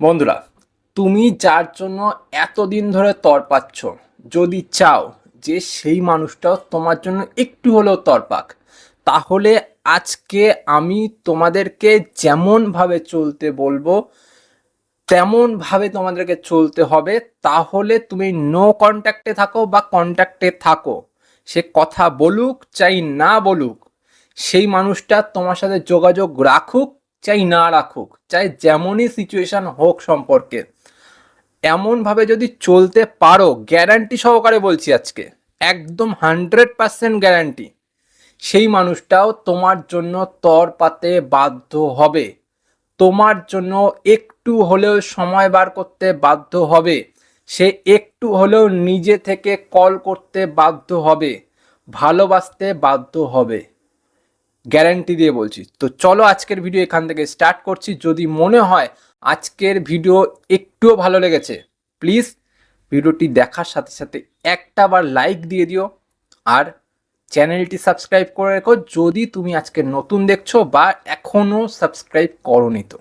বন্ধুরা, তুমি যার জন্য এতদিন ধরে তর পাচ্ছ, যদি চাও যে সেই মানুষটাও তোমার জন্য একটু হলেও তর পাক, তাহলে আজকে আমি তোমাদেরকে যেমনভাবে চলতে বলব, তেমনভাবে তোমাদেরকে চলতে হবে, তাহলে তুমি নো কন্ট্যাক্টে থাকো বা কন্ট্যাক্টে থাকো। সে কথা বলুক চাই না বলুক, সেই মানুষটা তোমার সাথে যোগাযোগ রাখুক চাই না রাখুক, চাই যেমনই সিচুয়েশন হোক সম্পর্কে। এমনভাবে যদি চলতে পারো গ্যারান্টি সহকারে বলছি আজকে, একদম হান্ড্রেড পার্সেন্ট গ্যারান্টি সেই মানুষটাও তোমার জন্য তর পাতে বাধ্য হবে। তোমার জন্য একটু হলেও সময় বার করতে বাধ্য হবে। সে একটু হলেও নিজে থেকে কল করতে বাধ্য হবে, ভালোবাসতে বাধ্য হবে। গ্যারান্টি দিয়ে বলছি। তো চলো আজকের ভিডিও এখান থেকে স্টার্ট করছি। যদি মনে হয় আজকের ভিডিও একটুও ভালো লেগেছে, প্লিজ ভিডিওটি দেখার সাথে সাথে একটা বার লাইক দিয়ে দিও। আর চ্যানেলটি সাবস্ক্রাইব করে রেখো যদি তুমি আজকে নতুন দেখছ বা এখনও সাবস্ক্রাইব করনি তো।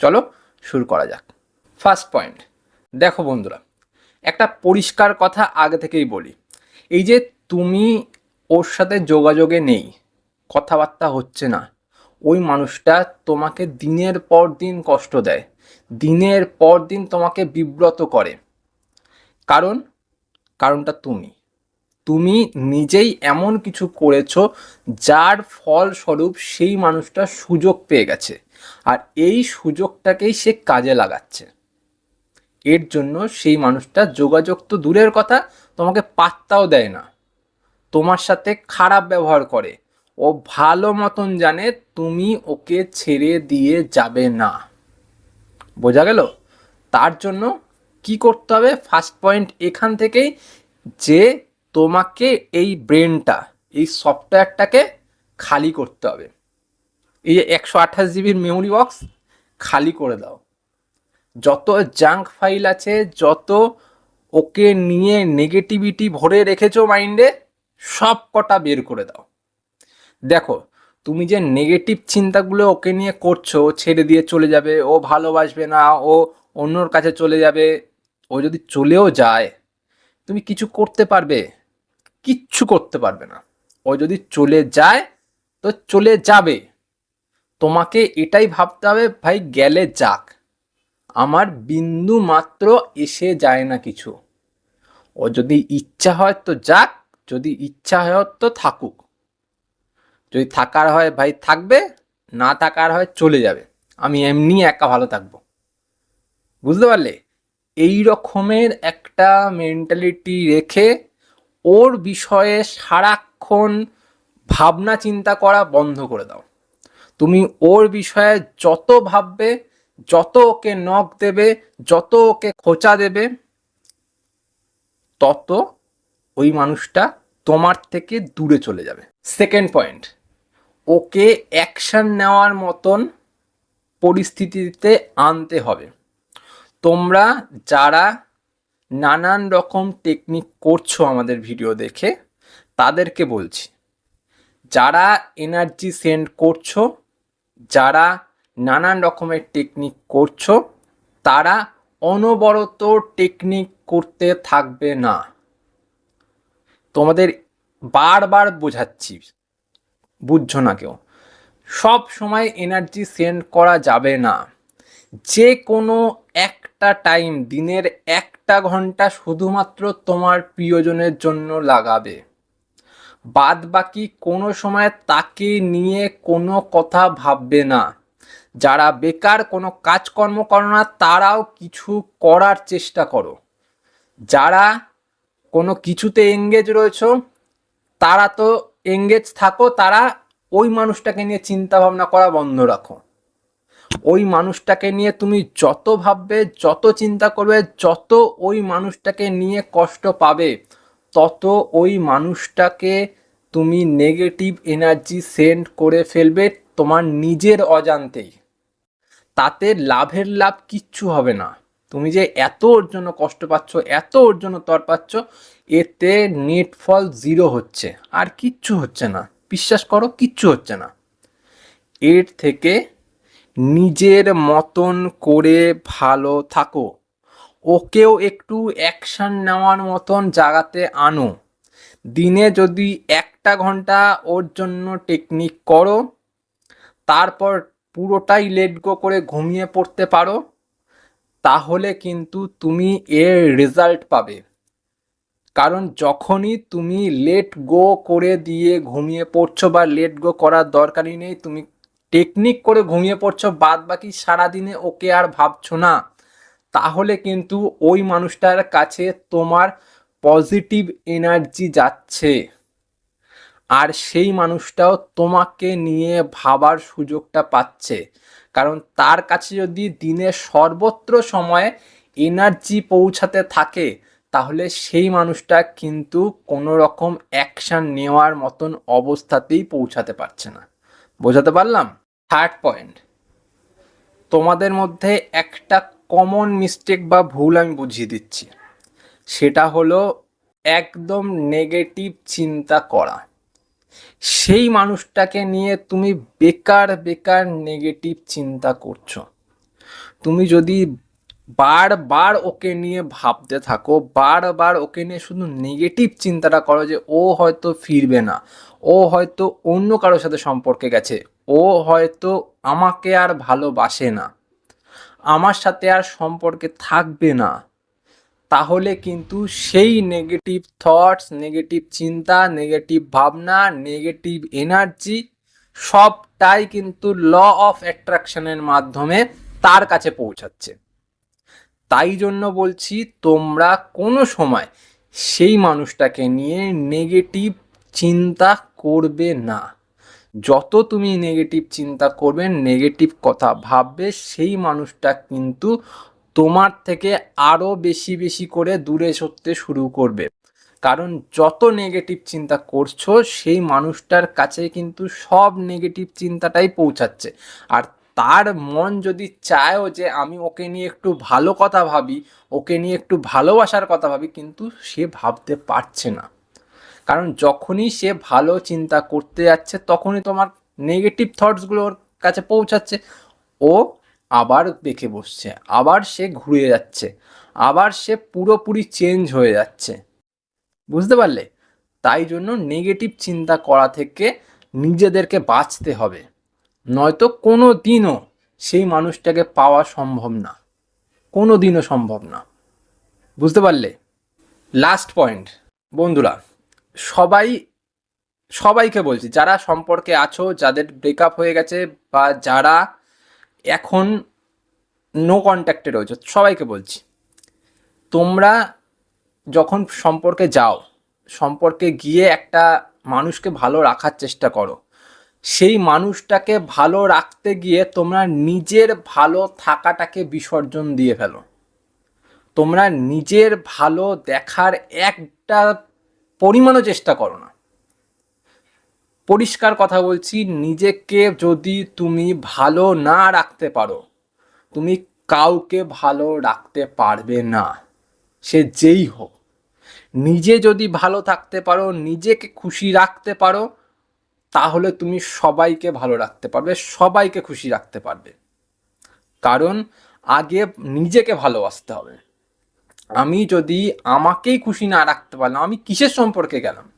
চলো শুরু করা যাক। ফার্স্ট পয়েন্ট, দেখো বন্ধুরা, একটা পরিষ্কার কথা আগে থেকেই বলি। এই যে তুমি ওর সাথে যোগাযোগে নেই কথাবার্তা হচ্ছে না। ওই মানুষটা তোমাকে দিনের পর দিন কষ্ট দেয়। দিনের পর দিন তোমাকে বিব্রত করে। কারণ, কারণটা তুমি। তুমি নিজেই এমন কিছু করেছ যার ফলস্বরূপ সেই মানুষটা সুযোগ পেয়ে গেছে। আর এই সুযোগটাকেই সে কাজে লাগাচ্ছে। এর জন্য সেই মানুষটা যোগাযোগ তো দূরের কথা, তোমাকে পাত্তাও দেয় না। তোমার সাথে খারাপ ব্যবহার করে। ও ভালো মতন জানে তুমি ওকে ছেড়ে দিয়ে যাবে না। বোঝা গেল? তার জন্য কি করতে হবে? ফার্স্ট পয়েন্ট এখান থেকেই যে তোমাকে এই ব্রেনটা এই সফটওয়্যারটাকে খালি করতে হবে। এই একশো আঠাশ জিবির মেমোরি বক্স খালি করে দাও। যত জাঙ্ক ফাইল আছে, যত ওকে নিয়ে নেগেটিভিটি ভরে রেখেছো মাইন্ডে সব কটা বের করে দাও। দেখো, তুমি যে নেগেটিভ চিন্তাগুলো ওকে নিয়ে করছ ছেড়ে দিয়ে চলে যাবে, ও ভালোবাসবে না, ও অন্যর কাছে চলে যাবে, ও যদি চলেও যায়, তুমি কিছু করতে পারবে? কিচ্ছু করতে পারবে না। ও যদি চলে যায়, তো চলে যাবে। তোমাকে এটাই ভাবতে হবে, ভাই, গেলে যাক। আমার বিন্দু মাত্র এসে যায় না কিছু। ও যদি ইচ্ছা হয় তো যাক, যদি ইচ্ছা হয় তো থাকুক। যদি থাকার হয় ভাই থাকবে, না থাকার হয় চলে যাবে। আমি এমনি একা ভালো থাকব। বুঝতে পারলে? এই রকমের একটা মেন্টালিটি রেখে ওর বিষয়ে সারাক্ষণ ভাবনা চিন্তা করা বন্ধ করে দাও। তুমি ওর বিষয়ে যত ভাববে, যত ওকে নখ দেবে, যত ওকে খোঁচা দেবে, তত ওই মানুষটা তোমার থেকে দূরে চলে যাবে। সেকেন্ড পয়েন্ট ওকে অ্যাকশন নেওয়ার মতন পরিস্থিতিতে আনতে হবে। তোমরা যারা নানান রকম টেকনিক করছ আমাদের ভিডিও দেখে, তাদেরকে বলছি, যারা এনার্জি সেন্ড করছ, যারা নানান রকমের টেকনিক করছ, তারা অনবরত টেকনিক করতে থাকবে না। তোমাদের বারবার বোঝাচ্ছি বুঝছ না কেউ। সব সময় এনার্জি সেন্ড করা যাবে না। যে কোনো একটা টাইম দিনের একটা ঘণ্টা শুধুমাত্র তোমার প্রিয়জনের জন্য লাগাবে। বাদ বাকি কোনো সময় তাকে নিয়ে কোনো কথা ভাববে না। যারা বেকার কোনো কাজকর্ম করো না, তারাও কিছু করার চেষ্টা করো। যারা কোনো কিছুতে এঙ্গেজ রয়েছো, তারা তো এঙ্গেজ থাকো, তারা ওই মানুষটাকে নিয়ে চিন্তা ভাবনা করা বন্ধ রাখো। ওই মানুষটাকে নিয়ে তুমি যত ভাববে, যত চিন্তা করবে, যত ওই মানুষটাকে নিয়ে কষ্ট পাবে, তত ওই মানুষটাকে তুমি নেগেটিভ এনার্জি সেন্ড করে ফেলবে তোমার নিজের অজান্তেই। তাতে লাভের লাভ কিচ্ছু হবে না। তুমি যে এত ওর জন্য কষ্ট পাচ্ছ, এত ওর জন্য তর পাচ্ছ, এতে নেট ফল জিরো হচ্ছে। আর কিচ্ছু হচ্ছে না। বিশ্বাস করো, কিচ্ছু হচ্ছে না। এর থেকে নিজের মতন করে ভালো থাকো। ওকেও একটু অ্যাকশন নেওয়ার মতন জায়গাতে আনো। দিনে যদি একটা ঘণ্টা ওর জন্য টেকনিক করো, তারপর পুরোটাই লেট গো করে ঘুমিয়ে পড়তে পারো। তাহলে কিন্তু তুমি এর রেজাল্ট পাবে। কারণ যখনই তুমি লেট গো করে দিয়ে ঘুমিয়ে পড়ছো বা লেট গো করার দরকারই নেই, তুমি টেকনিক করে ঘুমিয়ে পড়ছো বাদ বাকি সারাদিনে ওকে আর ভাবছ না, তাহলে কিন্তু ওই মানুষটার কাছে তোমার পজিটিভ এনার্জি যাচ্ছে। আর সেই মানুষটাও তোমাকে নিয়ে ভাবার সুযোগটা পাচ্ছে। কারণ তার কাছে যদি দিনের সর্বত্র সময়ে এনার্জি পৌঁছাতে থাকে, তাহলে সেই মানুষটা কিন্তু কোনো রকম অ্যাকশান নেওয়ার মতন অবস্থাতেই পৌঁছাতে পারছে না। বোঝাতে পারলাম? Third point. তোমাদের মধ্যে একটা কমন মিস্টেক বা ভুল আমি বুঝিয়ে দিচ্ছি। সেটা হলো একদম নেগেটিভ চিন্তা করা। সেই মানুষটাকে নিয়ে তুমি বেকার বেকার নেগেটিভ চিন্তা করছ। তুমি যদি বারবার ওকে নিয়ে ভাবতে থাকো, বারবার ওকে নিয়ে শুধু নেগেটিভ চিন্তাটা করো যে, ও হয়তো ফিরবে না, ও হয়তো অন্য কারোর সাথে সম্পর্কে গেছে, ও হয়তো আমাকে আর ভালোবাসে না, আমার সাথে আর সম্পর্কে থাকবে না তাহলে কিন্তু সেই নেগেটিভ থটস নেগেটিভ চিন্তা নেগেটিভ ভাবনা নেগেটিভ এনার্জি সবটাই কিন্তু ল অফ অ্যাট্রাকশনের মাধ্যমে তার কাছে পৌঁছাচ্ছে। তাই জন্য বলছি তোমরা কোনো সময় সেই মানুষটাকে নিয়ে নেগেটিভ চিন্তা করবে না। যত তুমি নেগেটিভ চিন্তা করবে নেগেটিভ কথা ভাববে, সেই মানুষটা কিন্তু তোমার থেকে আরও বেশি বেশি করে দূরে সরতে শুরু করবে। কারণ যত নেগেটিভ চিন্তা করছ, সেই মানুষটার কাছে কিন্তু সব নেগেটিভ চিন্তাটাই পৌঁছাচ্ছে। আর তার মন যদি চায়ও যে আমি ওকে নিয়ে একটু ভালো কথা ভাবি, ওকে নিয়ে একটু ভালোবাসার কথা ভাবি, কিন্তু সে ভাবতে পারছে না। কারণ যখনই সে ভালো চিন্তা করতে যাচ্ছে, তখনই তোমার নেগেটিভ থটসগুলো ওর কাছে পৌঁছাচ্ছে। ও আবার দেখে বসছে, আবার সে ঘুরে যাচ্ছে, আবার সে পুরোপুরি চেঞ্জ হয়ে যাচ্ছে। বুঝতে পারলে? তাই জন্য নেগেটিভ চিন্তা করা থেকে নিজেদেরকে বাঁচতে হবে। নয়তো কোনো দিনও সেই মানুষটাকে পাওয়া সম্ভব না। কোনো দিনও সম্ভব না। বুঝতে পারলে? লাস্ট পয়েন্ট বন্ধুরা, সবাই, সবাইকে বলছি, যারা সম্পর্কে আছো, যাদের ব্রেকআপ হয়ে গেছে বা যারা এখন নো কন্ট্যাক্টে রয়েছে, সবাইকে বলছি। তোমরা যখন সম্পর্কে যাও, সম্পর্কে গিয়ে একটা মানুষকে ভালো রাখার চেষ্টা করো। সেই মানুষটাকে ভালো রাখতে গিয়ে তোমরা নিজের ভালো থাকাটাকে বিসর্জন দিয়ে ফেলো। তোমরা নিজের ভালো দেখার একটা পরিমাণও চেষ্টা করো না। পরিষ্কার কথা বলছি, নিজেকে যদি তুমি ভালো না রাখতে পারো, তুমি কাউকে ভালো রাখতে পারবে না। সে যেই হোক, নিজে যদি ভালো থাকতে পারো, নিজেকে খুশি রাখতে পারো, তাহলে তুমি সবাইকে ভালো রাখতে পারবে, সবাইকে খুশি রাখতে পারবে। কারণ আগে নিজেকে ভালোবাসতে হবে। আমি যদি আমাকেই খুশি না রাখতে পারলাম, আমি কিসের সম্পর্কে গেলাম?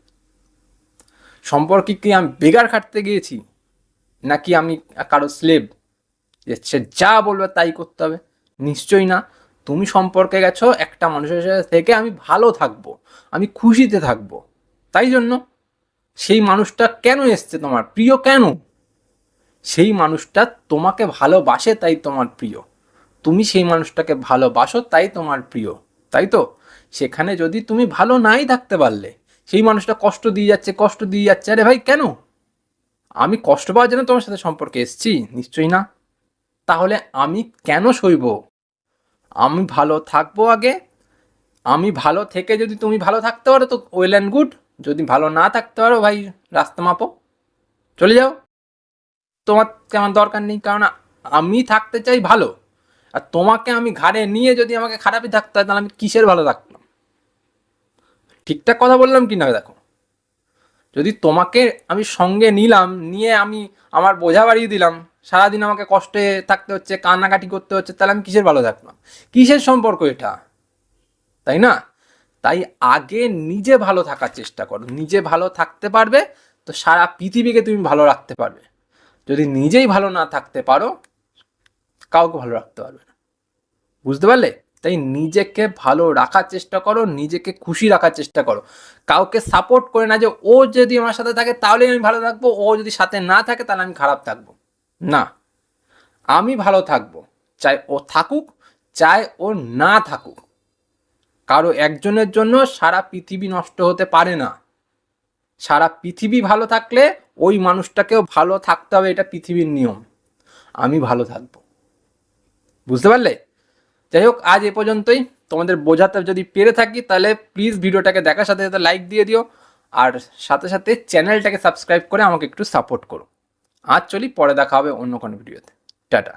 সম্পর্কে কি আমি বেগার খাটতে গিয়েছি? নাকি আমি কারও স্লেভ যে সে যা বলবে তাই করতে হবে। নিশ্চয়ই না। তুমি সম্পর্কে গেছো, একটা মানুষের সাথে থেকে আমি ভালো থাকব। আমি খুশিতে থাকব। তাই জন্য সেই মানুষটা কেন এসছে তোমার প্রিয় কেন? সেই মানুষটা তোমাকে ভালোবাসে তাই তোমার প্রিয়। তুমি সেই মানুষটাকে ভালোবাসো তাই তোমার প্রিয়। তাই তো? সেখানে যদি তুমি ভালো নাই থাকতে পারলে সেই মানুষটা কষ্ট দিয়ে যাচ্ছে, কষ্ট দিয়ে যাচ্ছে। আরে ভাই, কেন? আমি কষ্ট পাওয়ার জন্য তোমার সাথে সম্পর্কে এসছি, নিশ্চয়ই না? তাহলে আমি কেন সইব? আমি ভালো থাকব আগে? আমি ভালো থেকে যদি তুমি ভালো থাকতে পারো, তো ওয়েল অ্যান্ড গুড যদি ভালো না থাকতে পারো, ভাই, রাস্তা মাপো। চলে যাও। তোমার আমার দরকার নেই, কারণ আমি থাকতে চাই ভালো। আর তোমাকে আমি ঘাড়ে নিয়ে যদি আমাকে খারাপই থাকতে হয়, তাহলে আমি কিসের ভালো থাকতাম? ঠিকঠাক কথা বললাম কি না দেখো? যদি তোমাকে আমি সঙ্গে নিলাম, নিয়ে আমি আমার বোঝা বাড়িয়ে দিলাম, সারাদিন আমাকে কষ্টে থাকতে হচ্ছে, কান্নাকাটি করতে হচ্ছে, তাহলে আমি কিসের ভালো থাকলাম কিসের সম্পর্ক এটা? তাই না? তাই আগে নিজে ভালো থাকার চেষ্টা করো। নিজে ভালো থাকতে পারবে, তো সারা পৃথিবীকে তুমি ভালো রাখতে পারবে। যদি নিজেই ভালো না থাকতে পারো, কাউকে ভালো রাখতে পারবে না। বুঝতে পারলে? তাই নিজেকে ভালো রাখার চেষ্টা করো, নিজেকে খুশি রাখার চেষ্টা করো। কাউকে সাপোর্ট করে না যে, ও যদি আমার সাথে থাকে তাহলেই আমি ভালো থাকব, ও যদি সাথে না থাকে তাহলে আমি খারাপ থাকব। না। আমি ভালো থাকব, চাই ও থাকুক, চাই ও না থাকুক। কারও একজনের জন্য সারা পৃথিবী নষ্ট হতে পারে না। সারা পৃথিবী ভালো থাকলে ওই মানুষটাকেও ভালো থাকতে হবে, এটা পৃথিবীর নিয়ম। আমি ভালো থাকব। বুঝতে পারলে? যাই হোক আজ এ পর্যন্তই। তোমাদের বোঝাতে যদি পেরে থাকি, তাহলে প্লিজ ভিডিওটাকে দেখার সাথে সাথে লাইক দিয়ে দিও। আর সাথে সাথে চ্যানেলটাকে সাবস্ক্রাইব করে আমাকে একটু সাপোর্ট করো। আজ চলি, পরে দেখা হবে অন্য কোনো ভিডিওতে টাটা।